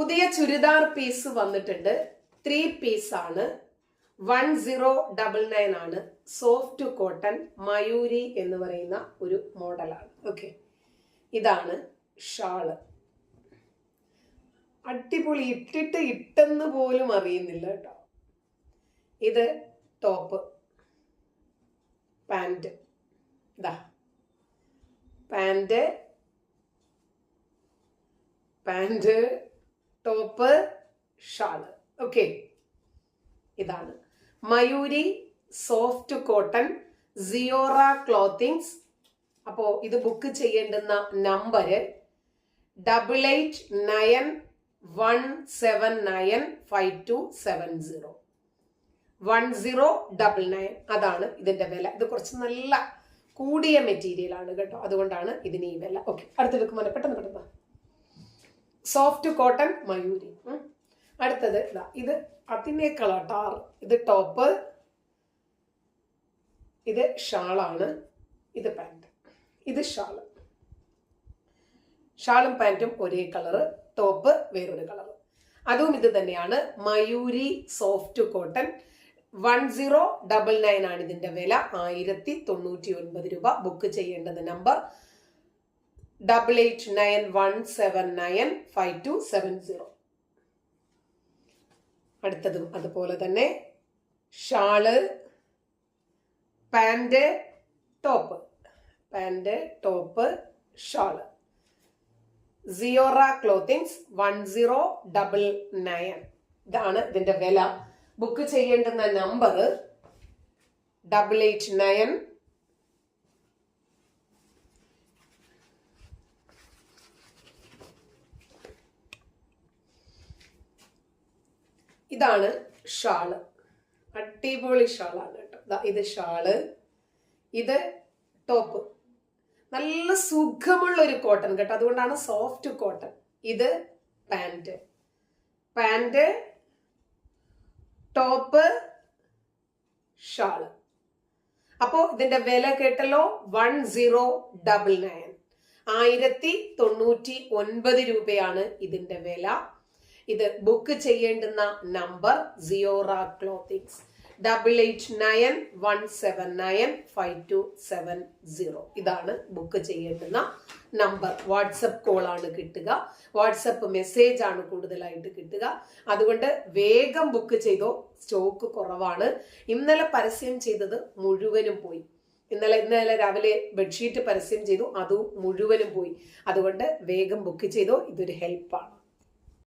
പുതിയ ചുരിദാർ പീസ് വന്നിട്ടുണ്ട്. Three piece ആണ്. വൺ സീറോ ഡബിൾ നയൻ ആണ്. സോഫ്റ്റ് കോട്ടൺ മയൂരി എന്ന് പറയുന്ന ഒരു മോഡലാണ് ഓക്കെ ഇതാണ് ഷാൾ. അടിപൊളി. ഇട്ടിട്ട് ഇട്ടെന്ന് പോലും അറിയുന്നില്ല കേട്ടോ. ഇത് ടോപ്പ് പാന്റ് ഇതാ. Pant pant top shawl. Okay. ഇതാണ്. Mayuri soft cotton Siyora clothings. അപ്പോൾ ഇത് ബുക്ക് ചെയ്യേണ്ടുന്ന number double eight nine one seven nine five two seven zero. One zero double nine. അതാണ് ഇതിന്റെ വില. ഇത് കുറച്ച് നല്ല കൂടിയ മെറ്റീരിയൽ ആണ് കേട്ടോ. അതുകൊണ്ടാണ് ഇതിന് ഈ വില. ഓക്കെ. അടുത്തെടുക്കുമ്പോൾ പെട്ടെന്ന് പെട്ടെന്ന് സോഫ്റ്റ് കോട്ടൺ മയൂരി അടുത്തത് ഇതാ ഇത് അതിനേക്കാൾ ടാർ ഇത് ടോപ്പ് ഇത് ഷാളാണ് ഇത് പാന്റ് ഇത് ഷാൾ ഷാളും പാന്റും ഒരേ കളറ് ടോപ്പ് വേറൊരു കളർ അതും ഇത് തന്നെയാണ് Mayuri soft cotton one zero double nine ആണ് ഇതിന്റെ വില. ആയിരത്തി തൊണ്ണൂറ്റി ഒൻപത് രൂപ ബുക്ക് ചെയ്യേണ്ടത് number double eight nine one seven nine five two seven zero അടുത്തതും അതുപോലെ തന്നെ shawl pant top. Pant top shawl. Siyora clothings one zero double nine ഇതാണ് ഇതിന്റെ വില. ബുക്ക് ചെയ്യേണ്ടുന്ന നമ്പർ ഡബിൾ എയ്റ്റ് നയൻ ഇതാണ് ഷാൾ. അടിപൊളി ഷാളാണ് കേട്ടോ. ഇത് ഷാൾ ഇത് ടോപ്പ്. നല്ല സുഖമുള്ള ഒരു കോട്ടൺ കേട്ടോ. അതുകൊണ്ടാണ് സോഫ്റ്റ് കോട്ടൺ. ഇത് പാന്റ്. Pant top shawl. അപ്പോൾ ഇതിന്റെ വില കേട്ടല്ലോ? One zero double nine. ആയിരത്തി തൊണ്ണൂറ്റി ഒൻപത് രൂപയാണ് ഇതിന്റെ വില. ഇത് ബുക്ക് ചെയ്യേണ്ടുന്ന number Siyora clothings double eight nine one seven nine five two seven zero ഇതാണ് ബുക്ക് ചെയ്യേണ്ടുന്ന നമ്പർ വാട്സപ്പ് കോൾ ആണ് കിട്ടുക. വാട്സപ്പ് മെസ്സേജ് ആണ് കൂടുതലായിട്ട് കിട്ടുക. അതുകൊണ്ട് വേഗം ബുക്ക് ചെയ്തോ സ്റ്റോക്ക് കുറവാണ്. ഇന്നലെ പരസ്യം ചെയ്തത് മുഴുവനും പോയി. ഇന്നലെ ഇന്നലെ രാവിലെ ബെഡ്ഷീറ്റ് പരസ്യം ചെയ്തു അതും മുഴുവനും പോയി. അതുകൊണ്ട് വേഗം ബുക്ക് ചെയ്തോ ഇതൊരു ഹെൽപ്പാണ്